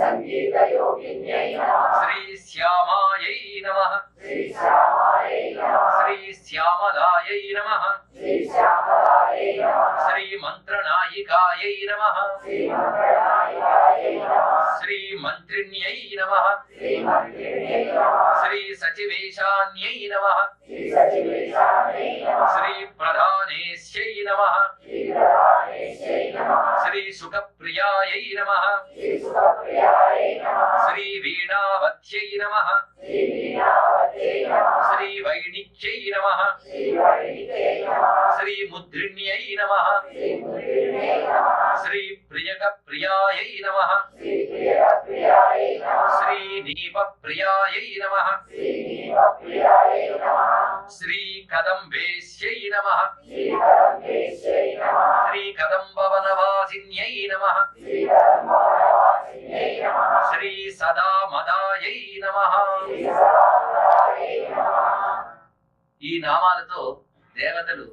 సంగీతయోగిన్యై నమః. శ్రీ శ్యామాయై నమ. శ్రీ శ్రీ శ్యామలాయై నమ. శ్రీ శ్రీ మంత్రనాయికాయై నమ. శ్రీ మంత్రిణ్యై నమ. శ్రీ సచివేశాన్యై నమ. శ్రీ ప్రధానేశ్యై నమ. శ్రీ సుఖప్రియాయై నమ శ్రీ శ్రీ వీణావత్యై నమ శ్రీ వైణిక్యై నమ శ్రీ ముద్రిణ్యై నమ శ్రీ ప్రియక ప్రియాయై నమ శ్రీ నీప ప్రియాయై నమ శ్రీ కదంబేశ్యై నమ శ్రీ కదంబవనవాసిన్యై నమః శ్రీ సదా మదాయై నమ. ఈ నామాలతో దేవతలు